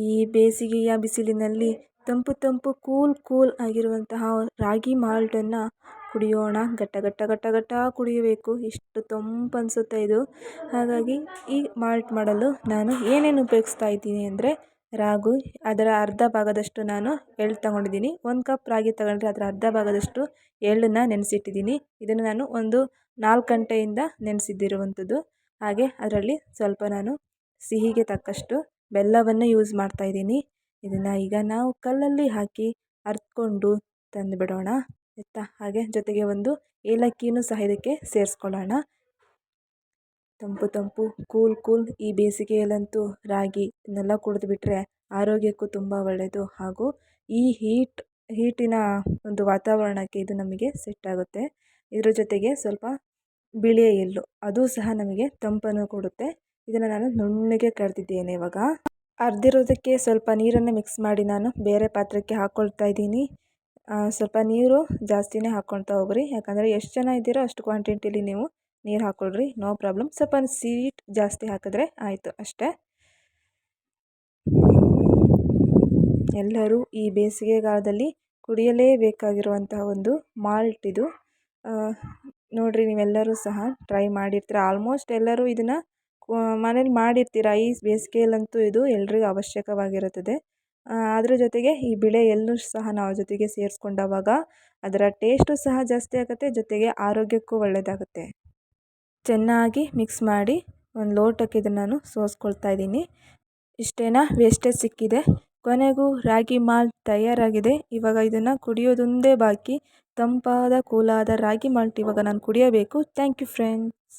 ಈ ಬೇಸಿಗೆಯ ಬಿಸಿಲಿನಲ್ಲಿ ತಂಪು ತಂಪು ಕೂಲ್ ಕೂಲ್ ಆಗಿರುವಂತಹ ರಾಗಿ ಮಾಲ್ಟನ್ನು ಕುಡಿಯೋಣ. ಘಟ್ಟ ಘಟ್ಟ ಕುಡಿಯಬೇಕು. ಎಷ್ಟು ತಂಪು ಅನಿಸುತ್ತೆ ಇದು. ಹಾಗಾಗಿ ಈ ಮಾಲ್ಟ್ ಮಾಡಲು ನಾನು ಏನೇನು ಉಪಯೋಗಿಸ್ತಾ ಇದ್ದೀನಿ ಅಂದರೆ ರಾಗಿ. ಅದರ ಅರ್ಧ ಭಾಗದಷ್ಟು ನಾನು ಎಳ್ಳು ತಗೊಂಡಿದ್ದೀನಿ. ಒಂದು ಕಪ್ ರಾಗಿ ತಗೊಂಡ್ರೆ ಅದರ ಅರ್ಧ ಭಾಗದಷ್ಟು ಎಳ್ಳನ್ನು ನೆನೆಸಿಟ್ಟಿದ್ದೀನಿ. ಇದನ್ನು ನಾನು ಒಂದು ನಾಲ್ಕು ಗಂಟೆಯಿಂದ ನೆನೆಸಿದ್ದಿರುವಂಥದ್ದು ಹಾಗೆ ಅದರಲ್ಲಿ ಸ್ವಲ್ಪ ನಾನು ಸಿಹಿಗೆ ತಕ್ಕಷ್ಟು ಬೆಲ್ಲವನ್ನು ಯೂಸ್ ಮಾಡ್ತಾಯಿದ್ದೀನಿ ಇದನ್ನು ಈಗ ನಾವು ಕಲ್ಲಲ್ಲಿ ಹಾಕಿ ಅರೆದ್ಕೊಂಡು ತಂದುಬಿಡೋಣ. ಆಯಿತಾ? ಹಾಗೆ ಜೊತೆಗೆ ಒಂದು ಏಲಕ್ಕಿಯೂ ಸಹ ಇದಕ್ಕೆ ಸೇರಿಸ್ಕೊಳ್ಳೋಣ. ತಂಪು ತಂಪು, ಕೂಲ್ ಕೂಲ್ ಈ ಬೇಸಿಗೆಯಲ್ಲಂತೂ ರಾಗಿ ಇದನ್ನೆಲ್ಲ ಕುಡಿದ್ಬಿಟ್ರೆ ಆರೋಗ್ಯಕ್ಕೂ ತುಂಬ ಒಳ್ಳೆಯದು ಹಾಗೂ ಈ ಹೀಟ್ ಹೀಟಿನ ಒಂದು ವಾತಾವರಣಕ್ಕೆ ಇದು ನಮಗೆ ಸೆಟ್ ಆಗುತ್ತೆ. ಇದರ ಜೊತೆಗೆ ಸ್ವಲ್ಪ ಬಿಳಿಯ ಎಳ್ಳು, ಅದು ಸಹ ನಮಗೆ ತಂಪನ್ನು ಕೊಡುತ್ತೆ. ಇದನ್ನು ನಾನು ನುಣ್ಣಗೆ ಕರೆದಿದ್ದೇನೆ ಇವಾಗ. ಅರ್ದಿರೋದಕ್ಕೆ ಸ್ವಲ್ಪ ನೀರನ್ನು ಮಿಕ್ಸ್ ಮಾಡಿ ನಾನು ಬೇರೆ ಪಾತ್ರಕ್ಕೆ ಹಾಕ್ಕೊಳ್ತಾ ಇದ್ದೀನಿ. ಸ್ವಲ್ಪ ನೀರು ಜಾಸ್ತಿನೇ ಹಾಕ್ಕೊಳ್ತಾ ಹೋಗ್ರಿ. ಯಾಕಂದರೆ ಎಷ್ಟು ಜನ ಇದ್ದೀರೋ ಅಷ್ಟು ಕ್ವಾಂಟಿಟಿಲಿ ನೀವು ನೀರು ಹಾಕ್ಕೊಳ್ರಿ ನೋ ಪ್ರಾಬ್ಲಮ್ ಸ್ವಲ್ಪ ಸ್ವೀಟ್ ಜಾಸ್ತಿ ಹಾಕಿದ್ರೆ ಆಯಿತು ಅಷ್ಟೇ. ಎಲ್ಲರೂ ಈ ಬೇಸಿಗೆಗಾಲದಲ್ಲಿ ಕುಡಿಯಲೇಬೇಕಾಗಿರುವಂತಹ ಒಂದು ಮಾಲ್ಟ್ ಇದು. ನೋಡಿರಿ ನೀವೆಲ್ಲರೂ ಸಹ ಟ್ರೈ ಮಾಡಿರ್ತೀರ. ಆಲ್ಮೋಸ್ಟ್ ಎಲ್ಲರೂ ಇದನ್ನು ಮನೇಲಿ ಮಾಡಿರ್ತೀರ? ಈ ಬೇಸಿಗೆಯಲ್ಲಂತೂ ಇದು ಎಲ್ರಿಗೂ ಅವಶ್ಯಕವಾಗಿರುತ್ತದೆ. ಅದ್ರ ಜೊತೆಗೆ ಈ ಬಿಳೆ ಎಲ್ಲೂ ಸಹ ನಾವು ಜೊತೆಗೆ ಸೇರಿಸ್ಕೊಂಡವಾಗ ಅದರ ಟೇಸ್ಟು ಸಹ ಜಾಸ್ತಿ ಆಗುತ್ತೆ, ಜೊತೆಗೆ ಆರೋಗ್ಯಕ್ಕೂ ಒಳ್ಳೆಯದಾಗುತ್ತೆ. ಚೆನ್ನಾಗಿ ಮಿಕ್ಸ್ ಮಾಡಿ ಒಂದು ಲೋಟಕ್ಕೆ ಇದನ್ನು ನಾನು ಸೋಸ್ಕೊಳ್ತಾ ಇದ್ದೀನಿ. ಇಷ್ಟೇನಾ? ವೇಸ್ಟೇಜ್ ಸಿಕ್ಕಿದೆ. ಕೊನೆಗೂ ರಾಗಿ ಮಾಲ್ಟ್ ತಯಾರಾಗಿದೆ. ಇವಾಗ ಇದನ್ನು ಕುಡಿಯೋದೊಂದೇ ಬಾಕಿ. ತಂಪಾದ, ಕೂಲಾದ ರಾಗಿ ಮಾಲ್ಟ್ ಇವಾಗ ನಾನು ಕುಡಿಯಬೇಕು. Thank you friends.